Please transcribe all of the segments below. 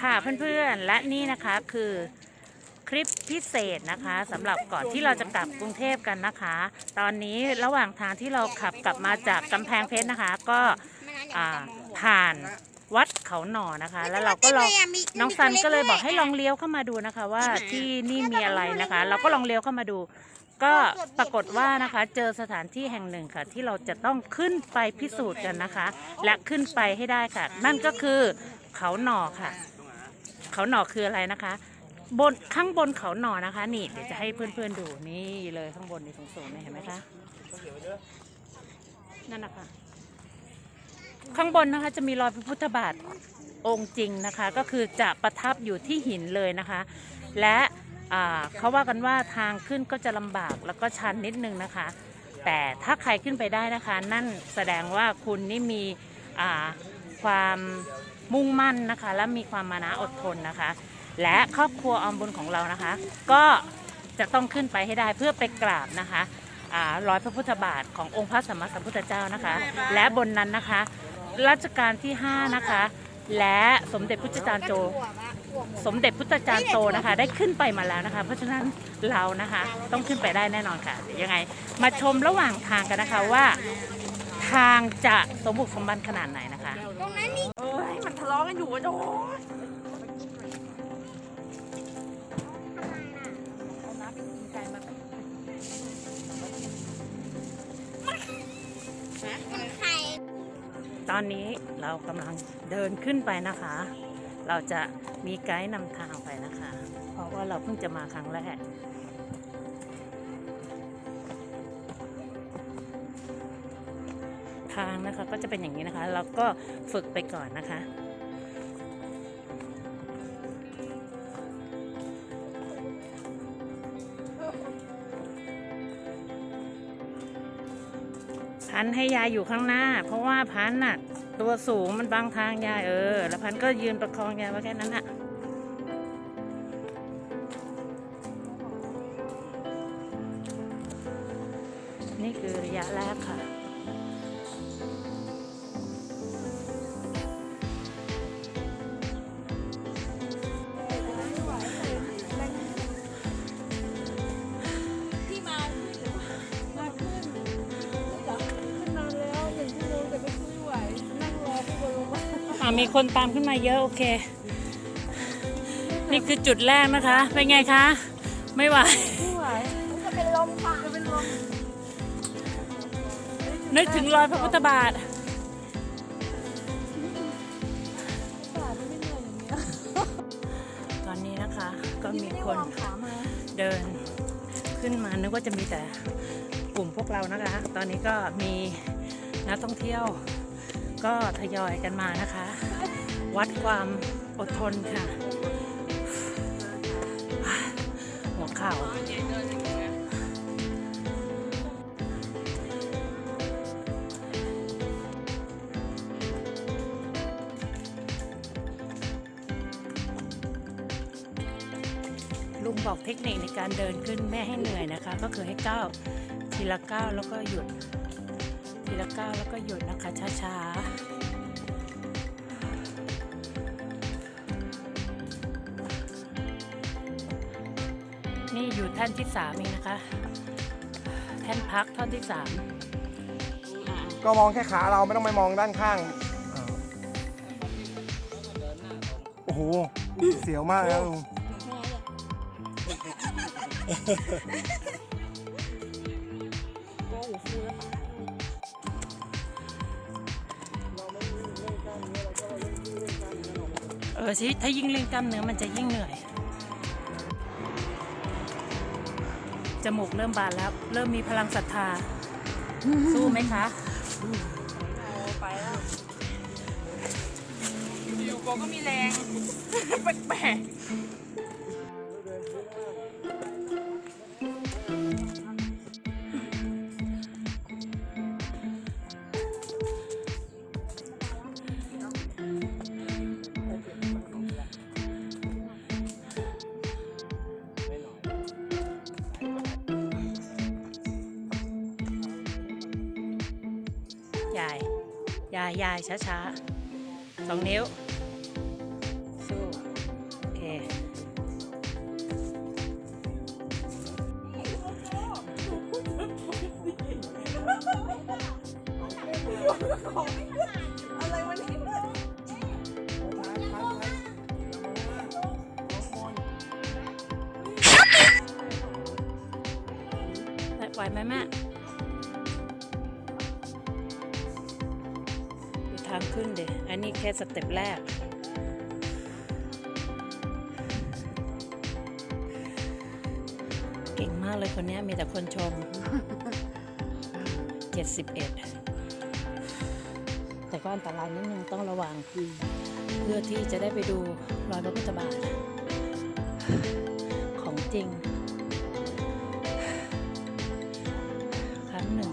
ค่ะเพื่อนๆ และนี่นะคะคือคลิปพิเศษนะคะสำหรับก่อนที่เราจะกลับกรุงเทพกันนะคะ ตอนนี้ระหว่างทางที่เราขับกลับมาจากกำแพงเพชรนะคะ ก็อ่าผ่านวัดเขาหน่อนะคะ แล้วเราก็ลองน้องซันก็เลยบอกให้ลองเลี้ยวเข้ามาดูนะคะ ว่าที่นี่มีอะไรนะคะ เราก็ลองเลี้ยวเข้ามาดู ก็ปรากฏว่านะคะ เจอสถานที่แห่งหนึ่งค่ะ ที่เราจะต้องขึ้นไปพิสูจน์กันนะคะ และขึ้นไปให้ได้ค่ะ นั่นก็คือเขาหน่อค่ะ เขาหน่อคืออะไรนะคะ บนข้างบนเขาหน่อนะคะ นี่เดี๋ยวจะให้เพื่อนๆดูนี่เลยข้างบนนี่สูงๆนี่เห็นไหมคะนั่นนะคะข้างบนนะคะจะมีรอยพระพุทธบาทองค์จริงนะคะ ก็คือจะประทับอยู่ที่หินเลยนะคะ และเขาว่ากันว่าทางขึ้นก็จะลำบากแล้วก็ชันนิดนึงนะคะ แต่ถ้าใครขึ้นไปได้นะคะ นั่นแสดงว่าคุณนี่มีความ มุ่งมั่นนะคะ และมีความมานะอดทนนะคะ และครอบครัวออมบุญของเรานะคะ ก็จะต้องขึ้นไปให้ได้เพื่อไปกราบนะคะอ่ารอยพระพุทธบาทขององค์พระสัมมาสัมพุทธเจ้านะคะ และบนนั้นนะคะ รัชกาลที่ 5 นะคะ และสมเด็จพุทธจารย์โจ สมเด็จพุทธจารย์โตนะคะ ได้ขึ้นไปมาแล้วนะคะ เพราะฉะนั้นเรานะคะต้องขึ้นไปได้แน่นอนค่ะเดี๋ยวยังไง มาชมระหว่างทางกันนะคะว่า ทางจะสมบุกสมบันขนาดไหนนะคะ มันทะเลาะกันอยู่อะโดนตอนนี้เรากำลังเดินขึ้นไปนะคะ เราจะมีไกด์นำทางไปนะคะ เพราะว่าเราเพิ่งจะมาครั้งแรก ทางนะคะ ก็จะเป็นอย่างนี้นะคะเราก็ฝึกไปก่อนนะคะพันให้ยายอยู่ข้างหน้า เพราะว่าพันน่ะ ตัวสูงมันบังทางยายเออ แล้วพันก็ยืนประคองยายไว้แค่นั้นน่ะนี่คือระยะแรกค่ะ มีคนตามขึ้นมาเยอะ โอเค นี่คือจุดแรกนะคะ เป็นไงคะ ไม่ไหว ไม่ไหวจะเป็นลมค่ะจะเป็นลมนึกถึงรอยพระพุทธบาทป่าไม่เลื่อยอย่างนี้ตอนนี้นะคะ ก็มีคนเดินขึ้นมา นึกว่าจะมีแต่กลุ่มพวกเรานะคะ ตอนนี้ก็มีนักท่องเที่ยว ก็ทยอยกันมานะคะ วัดความอดทนค่ะ หัวเข่าลุงบอกเทคนิคในการเดินขึ้นไม่ให้เหนื่อยนะคะ ก็คือให้ก้าวทีละก้าวแล้วก็หยุด ละก้าวแล้วก็หยุดนะคะช้าๆนี่อยู่แท่นที่สามเองนะคะ แท่นพักท่อนที่สามก็มองแค่ขาเราไม่ต้องไปมองด้านข้างโอ้โห เสียวมากนะลุง ออสิถ้ายิ่งเล่นกล้ามเนื้อมันจะยิ่งเหนื่อย จมูกเริ่มบานแล้ว เริ่มมีพลังศรัทธา สู้ไหมคะเอาไปแล้วอยู่ๆก็มีแรง แปลก ยาย ยายยายช้าช้าสองนิ้ว สู้ โอเค อะไรวันนี้ไหวไหมแม่ ขึ้นเดยอันนี้แค่สเต็ปแรก เก่งมากเลยคนเนี้ยมีแต่คนชม 71 แต่ก็อันตรายนิดนึงต้องระวัง เพื่อที่จะได้ไปดูรอยพระพุทธบาทของจริง ครั้งหนึ่ง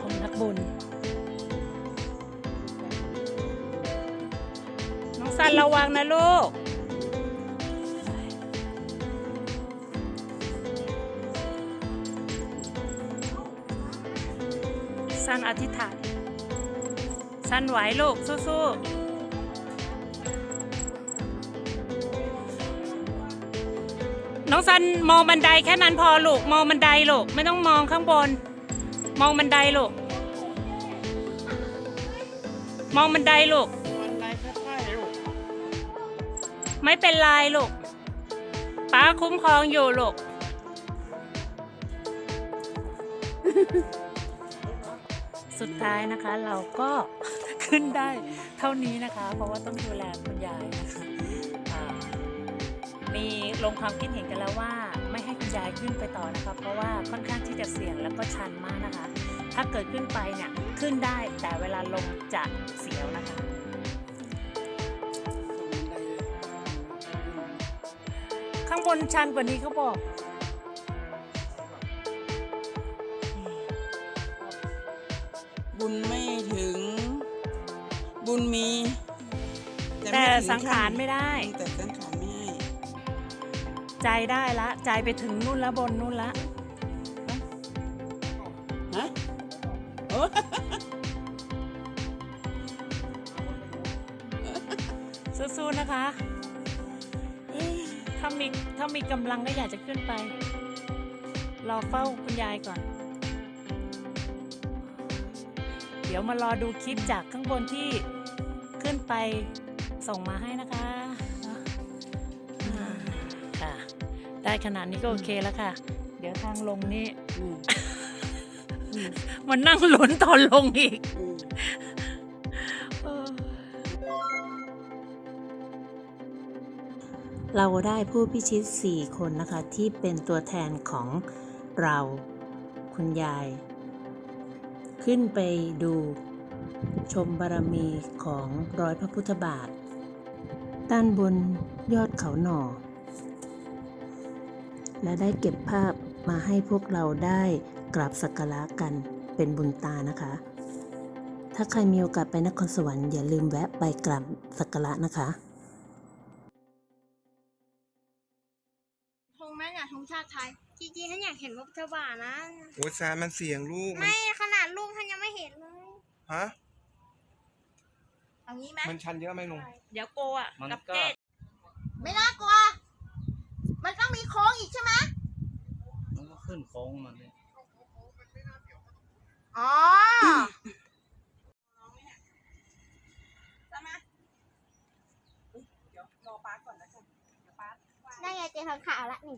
ของนักบุญันระวังนะลูก สั้นอธิษฐาน สั้นไหวลูก สู้ๆน้องสันมองบันไดแค่นั้นพอลูกมองบันไดลูกไม่ต้องมองข้างบน มองบันไดลูกมองบันไดลูก ไม่เป็นไรลูกป้าคุ้มครองอยู่ลูกสุดท้ายนะคะเราก็ขึ้นได้เท่านี้นะคะ เพราะว่าต้องดูแลคุณยายนะคะมีลงความคิดเห็นกันแล้วว่า ไม่ให้คุณยายขึ้นไปต่อนะคะ เพราะว่าค่อนข้างที่จะเสี่ยงแล้วก็ชันมากนะคะ ถ้าเกิดขึ้นไปเนี่ยขึ้นได้แต่เวลาลงจะเสียวนะคะ บนชันกว่านี้เขาบอก บุญไม่ถึง บุญมี แต่ไม่ถึสังขารไม่ได้ แต่สังขารไม่ให้ใจได้ละ ใจไปถึงนู่นละบนนู่นละฮะโอ้สู้ๆนะคะ ถ้ามีถ้ามีกำลังก็อยากจะขึ้นไป รอเฝ้าคุณยายก่อน เดี๋ยวมารอดูคลิปจากข้างบนที่ขึ้นไปส่งมาให้นะคะอ่าค่ะ ได้ขนาดนี้ก็โอเคแล้วค่ะ เดี๋ยวทางลงนี่อืมอืมมันนั่งลุ้นตอนลงอีก เราได้ผู้พิชิต 4 คนนะคะ ที่เป็นตัวแทนของเราคุณยาย ขึ้นไปดูชมบารมีของร้อยพระพุทธบาท ด้านบนยอดเขาหน่อ และได้เก็บภาพมาให้พวกเราได้กราบสักการะกันเป็นบุญตานะคะ ถ้าใครมีโอกาสไปนครสวรรค์อย่าลืมแวะไปกราบสักการะนะคะ ธงแม่เนี่ยธงชาติไทยจริงๆท่านอยากเห็นพระพุทธบาทนะ โอ้ยแซมมันเสียงลูกมันไม่ขนาดลูกท่านยังไม่เห็นเลย ฮะ เอางี้ไหมมันชันเยอะไหมลุง เดี๋ยวโกอะมันกับก็ เกดไม่น่ากลัว มันต้องมีโค้งอีกใช่ไหมมันก็ขึ้นโค้งมันเนี่ย อ๋อ ได้ไงเจอข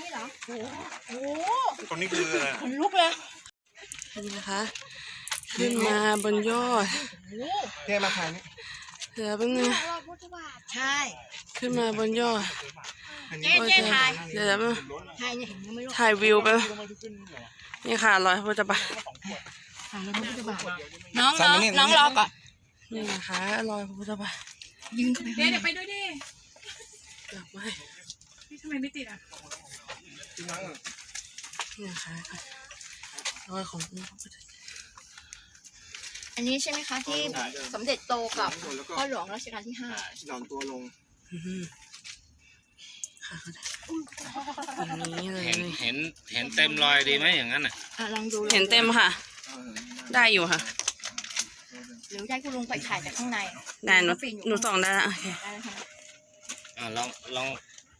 ถึงตรงนี้คืออะไรนี่นะคะ ขึ้นมาบนยอดเท่มาถ่ายนี่เสือเป็นไงรอยพุทธบาทใช่ ขึ้นมาบนยอดอันเจ๊นี้เจ๊ถ่ายเดี๋ยวจะมาถ่ายเนี่ยเห็นยังไม่รู้ถ่ายวิวไปนี่ค่ะรอยพระพุทธบาทถ่ายรอยพระพุทธบาทน้องซันน้องมานี่น้องรอก่อนนี่นะคะรอยพระพุทธบาทยืนเข้าไปเดี๋ยวเดี๋ยวไปด้วยดิดอกไม้นี่ทำไมไม่ติดอะ นี่นะคะรอยของพระพุทธอันนี้ใช่ไหมคะที่สมเด็จโตกับพ่อหลวงรัชกาลที่ห้าหย่อนตัวลงอื้อหือค่ะอย่างนี้เลยเห็นเห็นเห็นเต็มรอยดีไหมอย่างนั้นอะอะลองดูเห็นเต็มค่ะเออได้อยู่ค่ะหรือให้คุณลุงไปถ่ายจากข้างในได้หนูปีอยู่หนูส่องได้ละโอเคได้แล้วค่ะอ่าลองลอง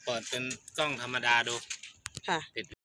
เปิดเป็นกล้องธรรมดาดู ค่ะ ติด